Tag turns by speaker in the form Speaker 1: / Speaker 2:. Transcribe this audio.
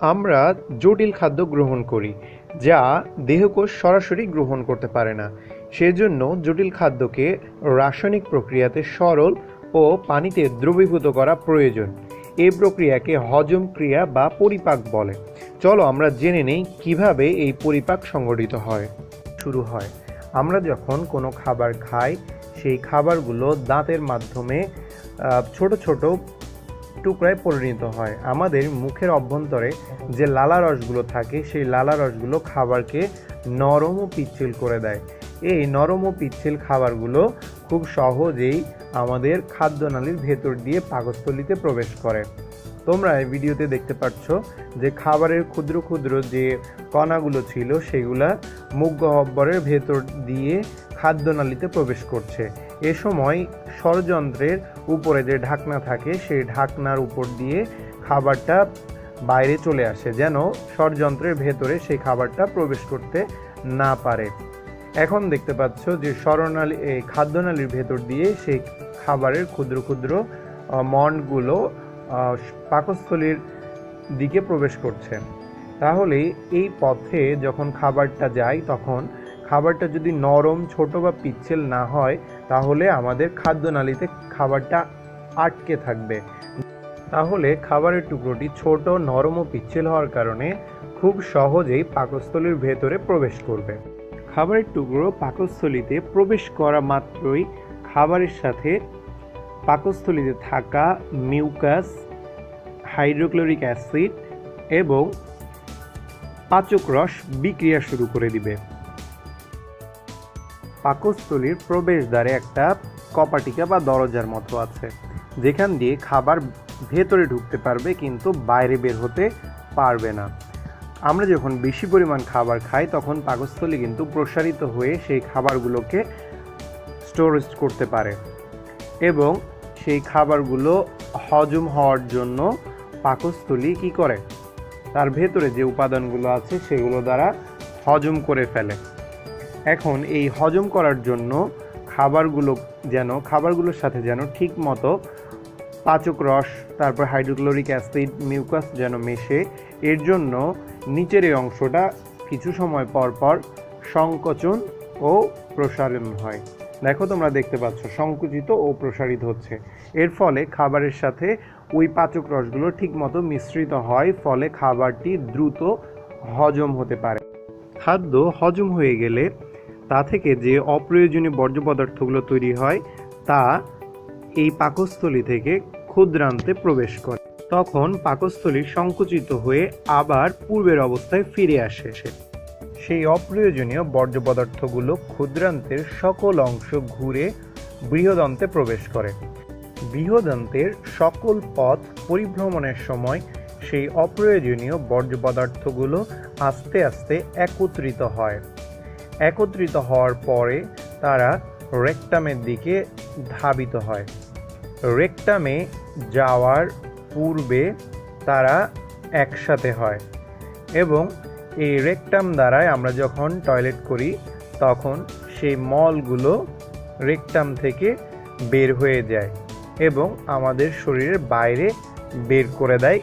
Speaker 1: আমরা জটিল খাদ্য গ্রহণ করি, যা দেহকোষ সরাসরি গ্রহণ করতে পারে না। সেজন্য জটিল খাদ্যকে রাসায়নিক প্রক্রিয়াতে সরল ও পানিতে দ্রবীভূত করা প্রয়োজন। এই প্রক্রিয়াকে হজম ক্রিয়া বা পরিপাক বলে। চলো আমরা জেনে নেই কীভাবে এই পরিপাক সংগঠিত হয়। শুরু হয়। আমরা যখন কোনো খাবার খাই, সেই খাবারগুলো দাঁতের মাধ্যমে ছোট ছোট টুকরায় পরিণত হয়। আমাদের মুখের অভ্যন্তরে যে লালা রসগুলো থাকে, সেই লালা রসগুলো খাবারকে নরম ও পিচ্ছিল করে দেয়। এই নরম ও পিচ্ছিল খাবারগুলো খুব সহজেই আমাদের খাদ্যনালীর ভেতর দিয়ে পাকস্থলিতে প্রবেশ করে। তোমরা এই ভিডিওতে দেখতে পাচ্ছ যে খাবারের ক্ষুদ্র ক্ষুদ্র যে কণাগুলো ছিল, সেগুলা মুখ গহ্বরের ভেতর দিয়ে খাদ্যনালীতে প্রবেশ করছে। এ সময় ষড়যন্ত্রের উপরে যে ঢাকনা থাকে সেই ঢাকনার উপর দিয়ে খাবারটা বাইরে চলে আসে যেন ষড়যন্ত্রের ভেতরে সেই খাবারটা প্রবেশ করতে না পারে। এখন দেখতে পাচ্ছ যে এই খাদ্যনালীর ভেতর দিয়ে সেই খাবারের ক্ষুদ্র ক্ষুদ্র আহ, মন্ডগুলো পাকস্থলীর দিকে প্রবেশ করছে। তাহলে এই পথে যখন খাবারটা যায় তখন খাবারটা যদি নরম ছোট বা পিচ্ছিল না হয় তাহলে আমাদের খাদ্যনালীতে খাবারটা আটকে থাকবে। তাহলে খাবারের টুকরোটি ছোট, নরম ও পিচ্ছিল হওয়ার কারণে খুব সহজেই পাকস্থলীর ভেতরে প্রবেশ করবে। খাবারের টুকরো পাকস্থলীতে প্রবেশ করা মাত্রই খাবারের সাথে পাকস্থলীতে থাকা মিউকাস, হাইড্রোক্লোরিক অ্যাসিড এবং পাচক রস বিক্রিয়া শুরু করে দিবে। পাকস্থলীর প্রবেশদ্বারে একটা কপাটিকা বা দরজার মতো আছে। যেখান দিয়ে খাবার ভেতরে ঢুকতে পারবে কিন্তু বাইরে বের হতে পারবে না। আমরা যখন বেশি পরিমাণ খাবার খাই, তখন পাকস্থলী কিন্তু প্রসারিত হয়ে সেই খাবারগুলোকে স্টোরেজ করতে পারে এবং সেই খাবারগুলো হজম হওয়ার জন্য পাকস্থলী কি করে? তার ভেতরে যে উপাদানগুলো আছে, সেগুলো দ্বারা হজম করে ফেলে। এখন এই হজম করার জন্য খাবারগুলো যেন, খাবারগুলোর সাথে যেন ঠিক মতো পাচক রস, তারপর হাইড্রোক্লোরিক অ্যাসিড, মিউকাস যেন মেশে, এর জন্য নিচের এই অংশটা কিছু সময় পর পর সংকোচন ও প্রসারণ হয়। দেখো তোমরা দেখতে পাচ্ছ, সংকুচিত ও প্রসারিত হচ্ছে। এর ফলে খাবারের সাথে ওই পাচক রসগুলো ঠিকমতো মিশ্রিত হয়, ফলে খাবারটি দ্রুত হজম হতে পারে। খাদ্য হজম হয়ে গেলে থেকে যে অপ্রয়োজনীয় বর্জ্য পদার্থগুলো তৈরি হয়, তা এই পাকস্থলী থেকে ক্ষুদ্রান্তে প্রবেশ করে। তখন পাকস্থলী সংকুচিত হয়ে আবার পূর্বের অবস্থায় ফিরে আসে সে। সেই অপ্রয়োজনীয় বর্জ্য পদার্থগুলো ক্ষুদ্রান্তের সকল অংশ ঘুরে বৃহদন্তে প্রবেশ করে। বৃহদন্তের সকল পথ পরিভ্রমণের সময় সেই অপ্রয়োজনীয় বর্জ্য পদার্থগুলো আস্তে আস্তে একত্রিত হয়। একত্রিত হওয়ার পরে তারা রেকটামের দিকে ধাবিত হয়। রেকটামে যাওয়ার পূর্বে তারা একসাথে হয় এবং এই রেকটাম দ্বারাই আমরা যখন টয়লেট করি, তখন সেই মলগুলো রেকটাম থেকে বের হয়ে যায় এবং আমাদের শরীরের বাইরে বের করে দেয়